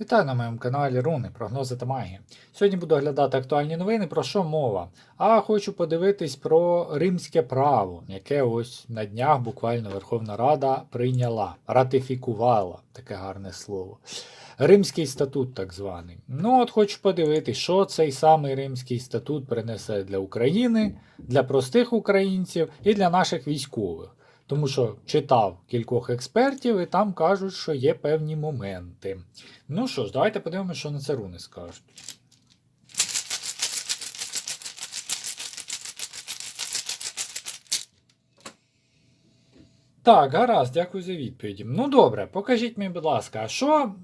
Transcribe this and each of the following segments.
Вітаю на моєму каналі Руни, прогнози та магія. Сьогодні буду оглядати актуальні новини, про що мова. А хочу подивитись про римське право, яке ось на днях буквально Верховна Рада прийняла, ратифікувала таке гарне слово. Римський статут, так званий. Ну, от хочу подивитись, що цей самий Римський статут принесе для України, для простих українців і для наших військових. Тому що читав кількох експертів, і там кажуть, що є певні моменти. Ну що ж, давайте подивимося, що на це руни скажуть. Так, гаразд, дякую за відповіді. Ну добре, покажіть мені, будь ласка, що,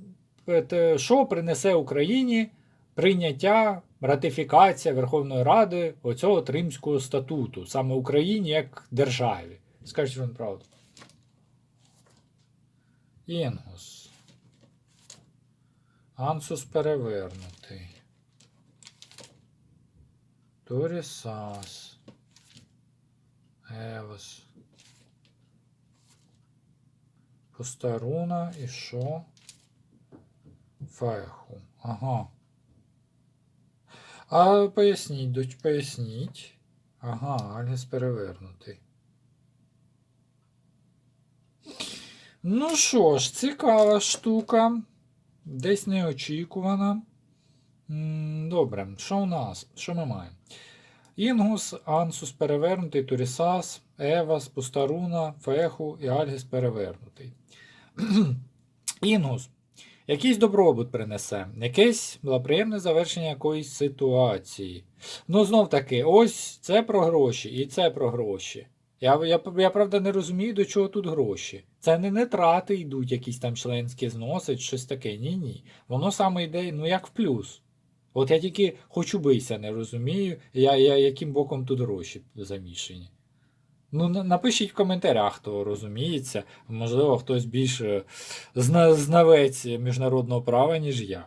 е, що принесе Україні прийняття, ратифікація Верховної Ради оцього от Римського статуту, саме Україні як державі? Скажіть вам правду. Інгус. Ансус перевернутий. Торісас. Евос. Постаруна і що? Феху. Ага. А поясніть, доч, поясніть. Ага, Альгіс перевернутий. Ну що ж, цікава штука. Десь неочікувана. Добре, що у нас? Що ми маємо? Інгус, Ансус перевернутий, Турісас, Евас, Пустаруна, Феху і Альгіс перевернутий. Інгус. Якийсь добробут принесе, якесь благоприємне завершення якоїсь ситуації. Ну, знов таки, ось це про гроші і це про гроші. Я, я, я правда не розумію, до чого тут гроші. Це не, не трати йдуть, якісь там членські зноси, щось таке. Ні, ні. Воно саме йде, ну як в плюс. От я тільки хочу бийся, не розумію, я, я, яким боком тут гроші замішані. Ну, напишіть в коментарях, хто розуміється. Можливо, хтось більш е, зна, знавець міжнародного права, ніж я.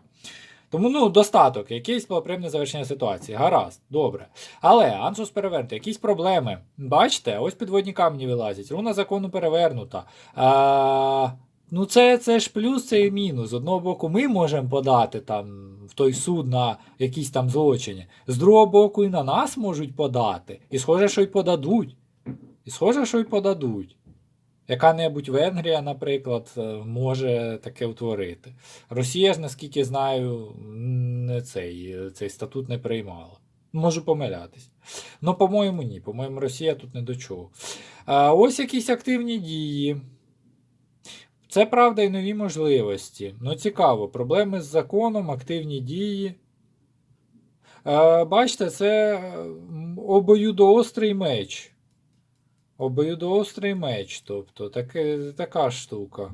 Тому, ну, достаток, якийсь благоприємне завершення ситуації. Гаразд, добре. Але Ансус перевернутий, якісь проблеми. Бачите, ось підводні камні вилазять, руна закону перевернута. А, ну, це, це ж плюс, це і мінус. З одного боку, ми можемо подати там в той суд на якісь там злочини. З другого боку, і на нас можуть подати. І схоже, що й подадуть. І схоже, що й подадуть. Яка-небудь Венгрія, наприклад, е, може таке утворити. Росія ж, наскільки знаю, не цей, цей статут не приймала. Можу помилятись. Ну, по-моєму, ні. По-моєму, Росія тут не до чого. А ось якісь активні дії. Це правда і нові можливості. Ну, цікаво, проблеми з законом, активні дії. Бачите, це обоюдоострий меч. Обоюдоострий меч, тобто таке, така штука.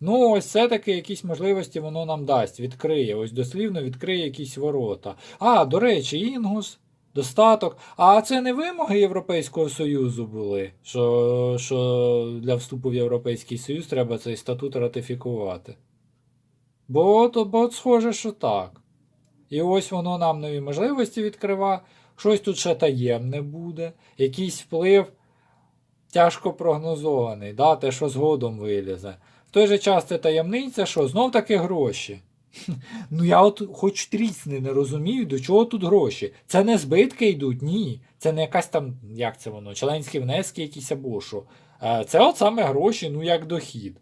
Ну, ось це таки якісь можливості воно нам дасть, відкриє. Ось дослівно відкриє якісь ворота. А, до речі, Інгус, достаток. А це не вимоги Європейського Союзу були, що, що для вступу в Європейський Союз треба цей статут ратифікувати. Бо от, бо схоже, що так. І ось воно нам нові можливості відкрива. Щось тут ще таємне буде, якийсь вплив тяжко прогнозований, да, те, що згодом вилізе. В той же час це таємниця, що знов таки гроші. Ну я от хоч трісни не розумію, до чого тут гроші. Це не збитки йдуть, ні. Це не якась там, як це воно, членські внески якісь або що. Е, Це от саме гроші, ну як дохід.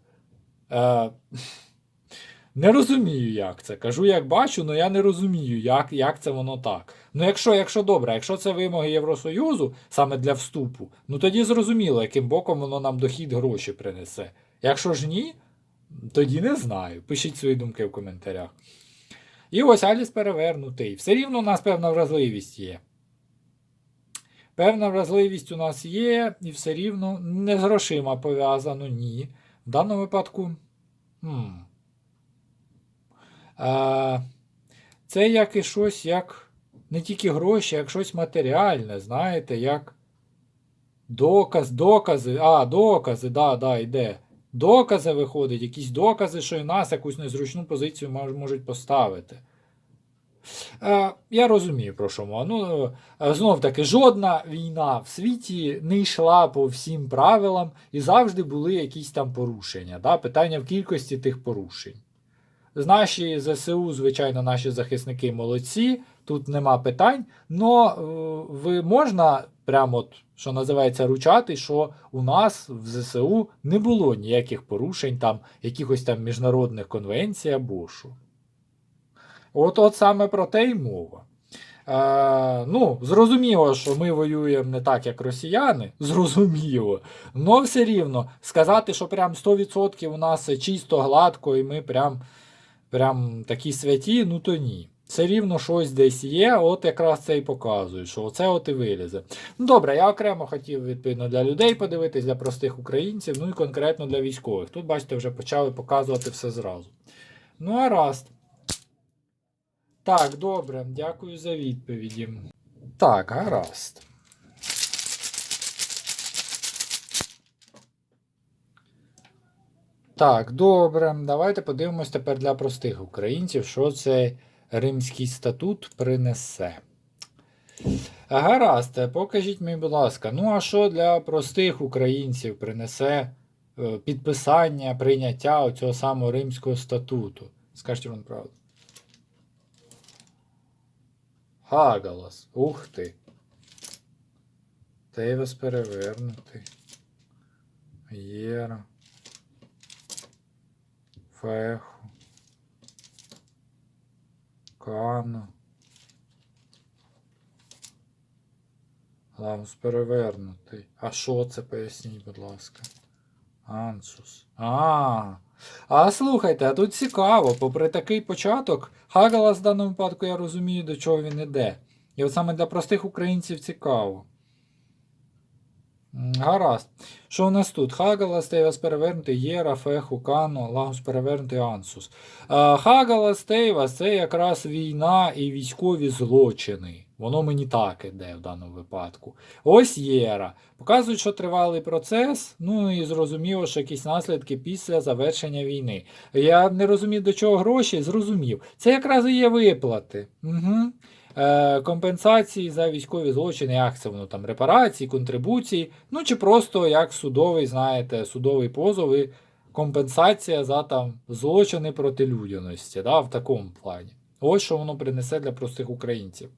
Е, Не розумію, як це. Кажу, як бачу, але я не розумію, як, як це воно так. Ну, якщо, якщо добре, якщо це вимоги Євросоюзу саме для вступу, ну тоді зрозуміло, яким боком воно нам дохід гроші принесе. Якщо ж ні, тоді не знаю. Пишіть свої думки в коментарях. І ось Аліс перевернутий. Все рівно у нас певна вразливість є. Певна вразливість у нас є, і все рівно не з грошима пов'язано, ні. В даному випадку. Хм. А, це як і щось, як не тільки гроші, як щось матеріальне, знаєте, як доказ, докази, а, докази, да, да, йде. Докази виходять, якісь докази, що і нас якусь незручну позицію можуть поставити. Е, я розумію, про що мова. Ну, е, знов таки, жодна війна в світі не йшла по всім правилам і завжди були якісь там порушення. Да? Питання в кількості тих порушень. Наші ЗСУ, звичайно, наші захисники молодці, тут нема питань. Но е, ви можна прямо, от, що називається, ручати, що у нас в ЗСУ не було ніяких порушень, там, якихось там міжнародних конвенцій або що. От, от саме про те й мова. Е, ну, зрозуміло, що ми воюємо не так, як росіяни, зрозуміло. Но все рівно сказати, що прям 100% у нас чисто гладко, і ми прям, прям такі святі, ну то ні. Все рівно щось десь є, от якраз це і показує, що оце от і вилізе. Ну добре, я окремо хотів відповідно для людей подивитись, для простих українців, ну і конкретно для військових. Тут, бачите, вже почали показувати все зразу. Ну, а раз. Так, добре, дякую за відповіді. Так, гаразд. Так, добре. Давайте подивимось тепер для простих українців, що цей Римський статут принесе. Гаразд, покажіть мені, будь ласка, ну а що для простих українців принесе е, підписання, прийняття цього самого Римського статуту? Скажіть вам правду. Хагалас. Ух ти. Тейвес перевернутий. Єра. Феху. Кано. Лаус перевернутий. А що це поясніть, будь ласка? Ансус. А. А слухайте, а тут цікаво, попри такий початок, Хагала в даному випадку я розумію, до чого він іде. І от саме для простих українців цікаво. Гаразд. Що у нас тут? Хагалас, Тейвас перевернутий, Єра, Феху, Кано, Лагус перевернутий, Ансус. Хагалас, Тейвас це якраз війна і військові злочини. Воно мені так іде в даному випадку. Ось Єра. Показують, що тривалий процес, ну і зрозуміло, що якісь наслідки після завершення війни. Я не розумів, до чого гроші, зрозумів. Це якраз і є виплати. Угу. Е, компенсації за військові злочини, як це воно там, репарації, контрибуції, ну чи просто як судовий, знаєте, судовий позов і компенсація за там злочини проти людяності, да, в такому плані. Ось що воно принесе для простих українців.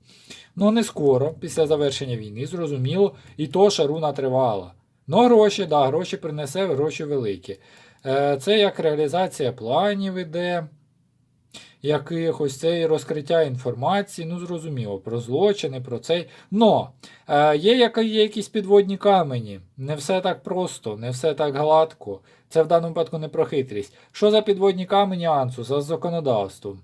Ну, не скоро, після завершення війни, зрозуміло, і то шаруна тривала. Ну, гроші, да, гроші принесе, гроші великі. Е, Це як реалізація планів іде, якихось це розкриття інформації, ну, зрозуміло, про злочини, про цей. Но е, є, є якісь підводні камені. Не все так просто, не все так гладко. Це в даному випадку не про хитрість. Що за підводні камені Ансуса з законодавством?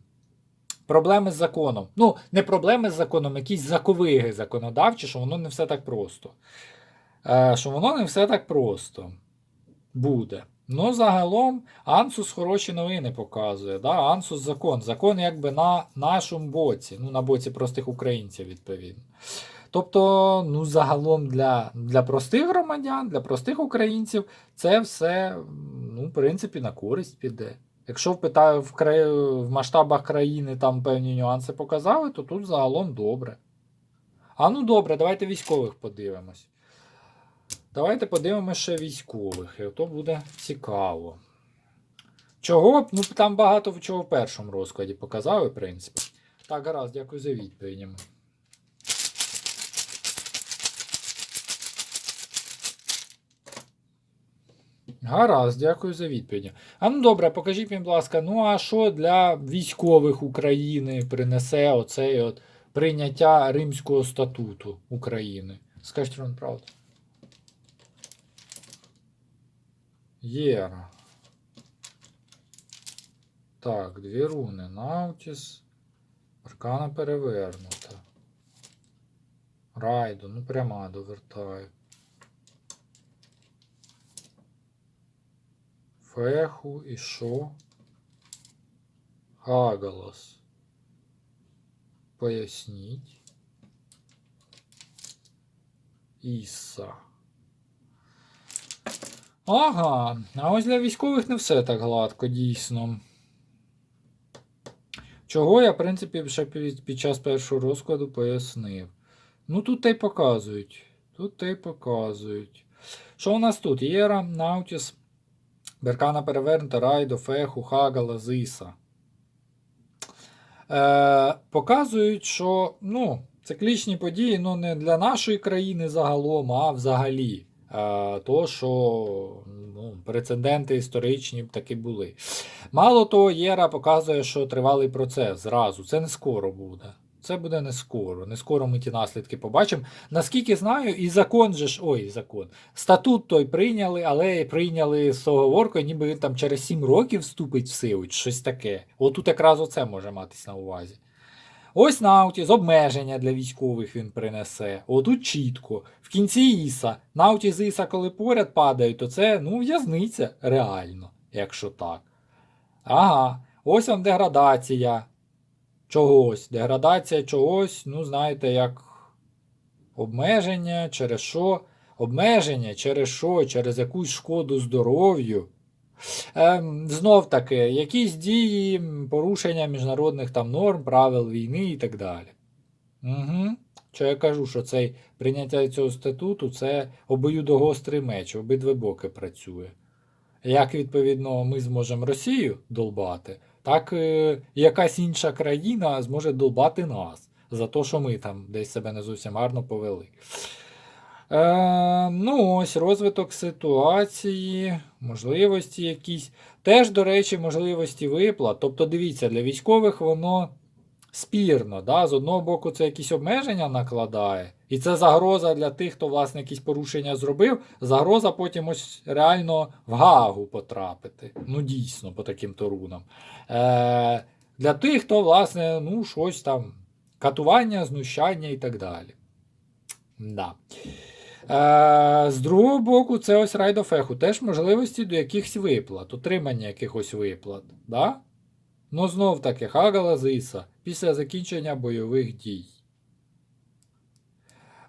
Проблеми з законом. Ну, не проблеми з законом, якісь заковиги законодавчі, що воно не все так просто. Е, що воно не все так просто буде. Ну, загалом, Ансус хороші новини показує. Да? Ансус закон. Закон якби на нашому боці, ну, на боці простих українців, відповідно. Тобто, ну, загалом для, для простих громадян, для простих українців це все, ну, в принципі, на користь піде. Якщо впитаю в, кра... в масштабах країни там певні нюанси показали, то тут загалом добре. А ну добре, давайте військових подивимось. Давайте подивимося ще військових, і то буде цікаво. Чого? Ну, там багато чого в першому розкладі показали, в принципі. Так, гаразд, дякую за відповідями. Гаразд, дякую за відповіді. А ну добре, покажіть мені, будь ласка, ну а що для військових України принесе оцей от прийняття Римського статуту України? Скажіть вам правду. Єра. Так, дві руни. Наутіс. Аркана перевернута. Райду, ну пряма довертаю. Феху і що? Хагалас. Поясніть. Іса. Ага, а ось для військових не все так гладко, дійсно. Чого я, в принципі, ще під, час першого розкладу пояснив. Ну, тут та й показують. Тут та й показують. Що у нас тут? Єра, Наутіс, Беркана перевернута, Райдо, Феху, Хагала, Зиса. е, показують, що ну, циклічні події ну, не для нашої країни загалом, а взагалі. То, що ну, прецеденти історичні таки були. Мало того, Єра показує, що тривалий процес зразу. Це не скоро буде. Це буде не скоро. Не скоро ми ті наслідки побачимо. Наскільки знаю, і закон же ж. Ой, закон. Статут той прийняли, але прийняли з оговоркою, ніби він там через 7 років вступить в силу, щось таке. Отут якраз оце може матись на увазі. Ось Наутіс, обмеження для військових він принесе. Отут чітко. В кінці Іса. Наутіс і Іса, коли поряд падають, то це ну, в'язниця реально, якщо так. Ага, ось вам деградація чогось. Деградація чогось, ну, знаєте, як обмеження, через що? Обмеження через що? Через якусь шкоду здоров'ю. Ем, знов таки, якісь дії, порушення міжнародних там норм, правил війни і так далі. Угу. Що я кажу, що цей прийняття цього статуту це обоюдогострий меч, обидві боки працює. Як, відповідно, ми зможемо Росію долбати, так е, якась інша країна зможе долбати нас за те, що ми там десь себе не зовсім гарно повели. Е, ну, ось розвиток ситуації, можливості якісь. Теж, до речі, можливості виплат. Тобто, дивіться, для військових воно спірно. Да? З одного боку, це якісь обмеження накладає, і це загроза для тих, хто власне якісь порушення зробив. Загроза потім ось реально в Гаагу потрапити. Ну, дійсно, по таким торунам. Е, для тих, хто, власне, ну, щось там, катування, знущання і так далі. Да. Е, з другого боку, це ось райдофеху. Теж можливості до якихось виплат, отримання якихось виплат. Да? Ну, знов таки, Хагала Зиса після закінчення бойових дій.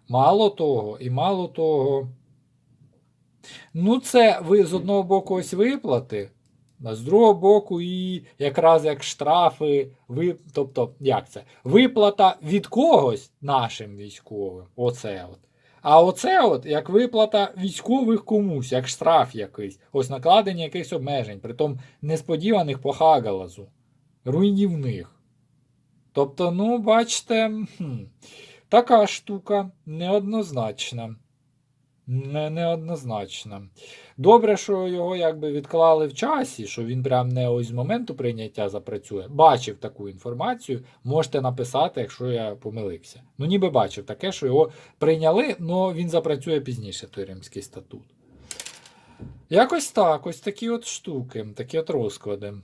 Мало того, і мало того. Ну, це ви з одного боку ось виплати, а з другого боку, і якраз як штрафи, ви, тобто, як це? Виплата від когось нашим військовим. Оце от. А оце от як виплата військових комусь, як штраф якийсь, ось накладення якихось обмежень, притом несподіваних по Хагалазу, руйнівних. Тобто, ну, бачите, хм, така штука неоднозначна. Не, неоднозначна. Добре, що його якби відклали в часі, що він прям не ось з моменту прийняття запрацює. Бачив таку інформацію, можете написати, якщо я помилився. Ну, ніби бачив таке, що його прийняли, але він запрацює пізніше, той Римський статут. Якось так, ось такі от штуки, такі от розклади.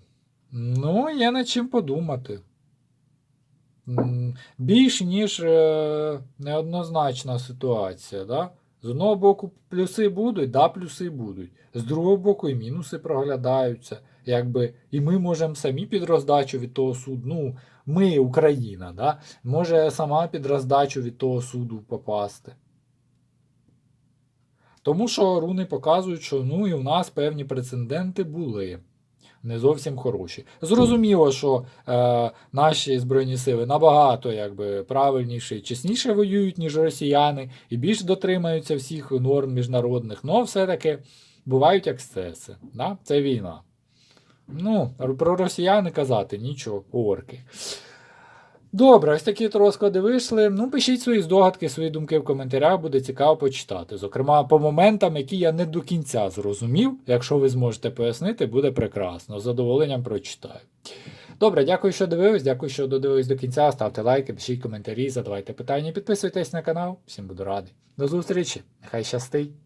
Ну, є над чим подумати. Більш ніж е, неоднозначна ситуація, да? З одного боку, плюси будуть, да, плюси будуть. З другого боку, і мінуси проглядаються. Якби, і ми можемо самі під роздачу від того суду. Ну, ми, Україна, да, може сама під роздачу від того суду попасти. Тому що руни показують, що ну, і в нас певні прецеденти були. Не зовсім хороші. Зрозуміло, що е, наші Збройні сили набагато якби, правильніше і чесніше воюють, ніж росіяни, і більш дотримаються всіх норм міжнародних, але все-таки бувають ексцеси. Да? Це війна. Ну, про росіяни казати нічого, орки. Добре, ось такі розклади вийшли. Ну, пишіть свої здогадки, свої думки в коментарях, буде цікаво почитати. Зокрема, по моментам, які я не до кінця зрозумів. Якщо ви зможете пояснити, буде прекрасно. З задоволенням прочитаю. Добре, дякую, що дивились. Дякую, що додивились до кінця. Ставте лайки, пишіть коментарі, задавайте питання, підписуйтесь на канал. Всім буду радий. До зустрічі. Нехай щастить!